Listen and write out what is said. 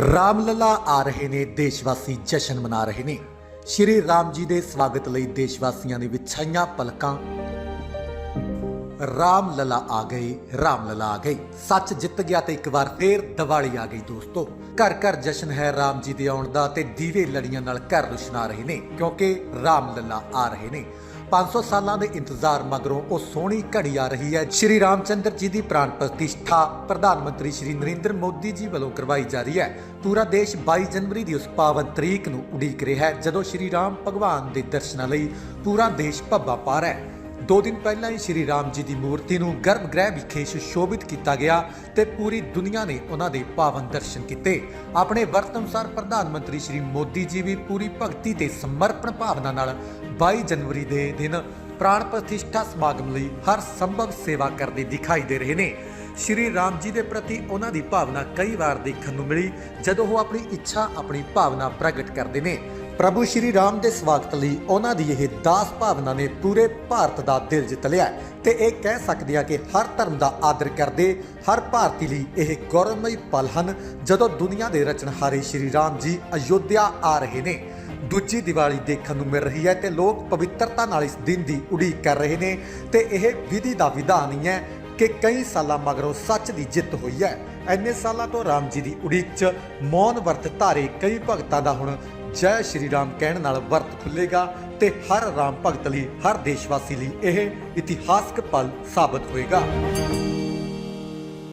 ਰਾਮਲਲਾ ਆ ਰਹੇ ਨੇ, ਦੇਸ਼ਵਾਸੀ ਜਸ਼ਨ ਮਨਾ ਰਹੇ ਨੇ। ਸ਼੍ਰੀ ਰਾਮ ਜੀ ਦੇ ਸਵਾਗਤ ਲਈ ਦੇਸ਼ਵਾਸੀਆਂ ਨੇ ਵਿਛਾਈਆਂ ਪਲਕਾਂ। ਰਾਮ ਲਲਾ ਆ ਗਈ, ਰਾਮਲਲਾ ਆ ਗਈ। ਸੱਚ ਜਿੱਤ ਗਿਆ ਤੇ ਇੱਕ ਵਾਰ ਫੇਰ ਦੀਵਾਲੀ ਆ ਗਈ ਦੋਸਤੋ। ਘਰ ਘਰ ਜਸ਼ਨ ਹੈ ਰਾਮ ਜੀ ਦੇ ਆਉਣ ਦਾ ਤੇ ਦੀਵੇ ਲੜੀਆਂ ਨਾਲ ਘਰ ਰੁਸ਼ਨਾ ਰਹੇ ਨੇ, ਕਿਉਂਕਿ ਰਾਮ ਲਲਾ ਆ ਰਹੇ ਨੇ। 500 ਸਾਲਾਂ ਦੇ ਇੰਤਜ਼ਾਰ ਮਗਰੋਂ ਉਹ ਸੋਹਣੀ ਘੜੀ ਆ ਰਹੀ ਹੈ। ਸ਼੍ਰੀ ਰਾਮਚੰਦਰ ਜੀ ਦੀ ਪ੍ਰਾਣ ਪ੍ਰਤਿਸ਼ਠਾ ਪ੍ਰਧਾਨ ਮੰਤਰੀ ਸ਼੍ਰੀ ਨਰਿੰਦਰ ਮੋਦੀ ਜੀ ਵੱਲੋਂ ਕਰਵਾਈ ਜਾ ਰਹੀ ਹੈ। ਪੂਰਾ ਦੇਸ਼ 22 ਜਨਵਰੀ ਦੀ ਉਸ ਪਾਵਨ ਤਰੀਕ ਨੂੰ ਉਡੀਕ ਰਿਹਾ ਹੈ, ਜਦੋਂ ਸ਼੍ਰੀ ਰਾਮ ਭਗਵਾਨ ਦੇ ਦਰਸ਼ਨਾਂ ਲਈ ਪੂਰਾ ਦੇਸ਼ ਭੱਬਾ ਪਾ ਰਿਹਾ ਹੈ। ਦੋ ਦਿਨ ਪਹਿਲਾਂ ਹੀ ਸ਼੍ਰੀ ਰਾਮ ਜੀ ਦੀ ਮੂਰਤੀ ਨੂੰ ਗਰਭਗ੍ਰਹਿ ਵਿਖੇ ਸੁਸ਼ੋਭਿਤ ਕੀਤਾ ਗਿਆ ਤੇ ਪੂਰੀ ਦੁਨੀਆ ਨੇ ਉਹਨਾਂ ਦੇ ਪਾਵਨ ਦਰਸ਼ਨ ਕੀਤੇ। ਆਪਣੇ ਵਰਤ ਅਨੁਸਾਰ ਪ੍ਰਧਾਨ ਮੰਤਰੀ ਸ਼੍ਰੀ ਮੋਦੀ ਜੀ ਵੀ ਪੂਰੀ ਭਗਤੀ ਤੇ ਸਮਰਪਣ ਭਾਵਨਾ ਨਾਲ 22 ਜਨਵਰੀ ਦੇ ਦਿਨ ਪ੍ਰਾਣ ਪ੍ਰਤਿਸ਼ਠਾ ਸਮਾਗਮ ਲਈ ਹਰ ਸੰਭਵ ਸੇਵਾ ਕਰਦੇ ਦਿਖਾਈ ਦੇ ਰਹੇ ਨੇ। ਸ਼੍ਰੀ ਰਾਮ ਜੀ ਦੇ ਪ੍ਰਤੀ ਉਹਨਾਂ ਦੀ ਭਾਵਨਾ ਕਈ ਵਾਰ ਦੇਖਣ ਨੂੰ ਮਿਲੀ, ਜਦੋਂ ਉਹ ਆਪਣੀ ਇੱਛਾ, ਆਪਣੀ ਭਾਵਨਾ ਪ੍ਰਗਟ ਕਰਦੇ ਨੇ। ਪ੍ਰਭੂ ਸ਼੍ਰੀ ਰਾਮ ਦੇ ਸਵਾਗਤ ਲਈ ਉਹਨਾਂ ਦੀ ਇਹ ਦਾਸ ਭਾਵਨਾ ਨੇ ਪੂਰੇ ਭਾਰਤ ਦਾ ਦਿਲ ਜਿੱਤ ਲਿਆ ਹੈ ਤੇ ਇਹ ਕਹਿ ਸਕਦੇ ਆ ਕਿ ਹਰ ਧਰਮ ਦਾ ਆਦਰ ਕਰਦੇ, ਹਰ ਭਾਰਤੀ ਲਈ ਇਹ ਗੌਰਵਮਈ ਪਲ ਹਨ, ਜਦੋਂ ਦੁਨੀਆ ਦੇ ਰਚਨਹਾਰੇ ਸ਼੍ਰੀ ਰਾਮ ਜੀ ਅਯੋਧਿਆ ਆ ਰਹੇ ਨੇ। ਦੂਜੀ ਦੀਵਾਲੀ ਦੇਖਣ ਨੂੰ ਮਿਲ ਰਹੀ ਹੈ ਤੇ ਲੋਕ ਪਵਿੱਤਰਤਾ ਨਾਲ ਇਸ ਦਿਨ ਦੀ ਉਡੀਕ ਕਰ ਰਹੇ ਨੇ ਤੇ ਇਹ ਵਿਧੀ ਦਾ ਵਿਧਾਨ ਹੀ ਹੈ ਕਿ ਕਈ ਸਾਲਾਂ ਮਗਰੋਂ ਸੱਚ ਦੀ ਜਿੱਤ ਹੋਈ ਹੈ। ਐਨੇ ਸਾਲਾਂ ਤੋਂ ਰਾਮ ਜੀ ਦੀ ਉਡੀਕ 'ਚ ਮੌਨ ਵਰਤ ਧਾਰੇ ਕਈ ਭਗਤਾਂ ਦਾ ਹੁਣ ਜੈ ਸ਼੍ਰੀ ਰਾਮ ਕਹਿਣ ਨਾਲ ਵਰਤ ਖੁੱਲੇਗਾ ਤੇ ਹਰ ਰਾਮ ਭਗਤ ਲਈ, ਹਰ ਦੇਸ਼ਵਾਸੀ ਲਈ ਇਹ ਇਤਿਹਾਸਕ ਪਲ ਸਾਬਤ ਹੋਏਗਾ।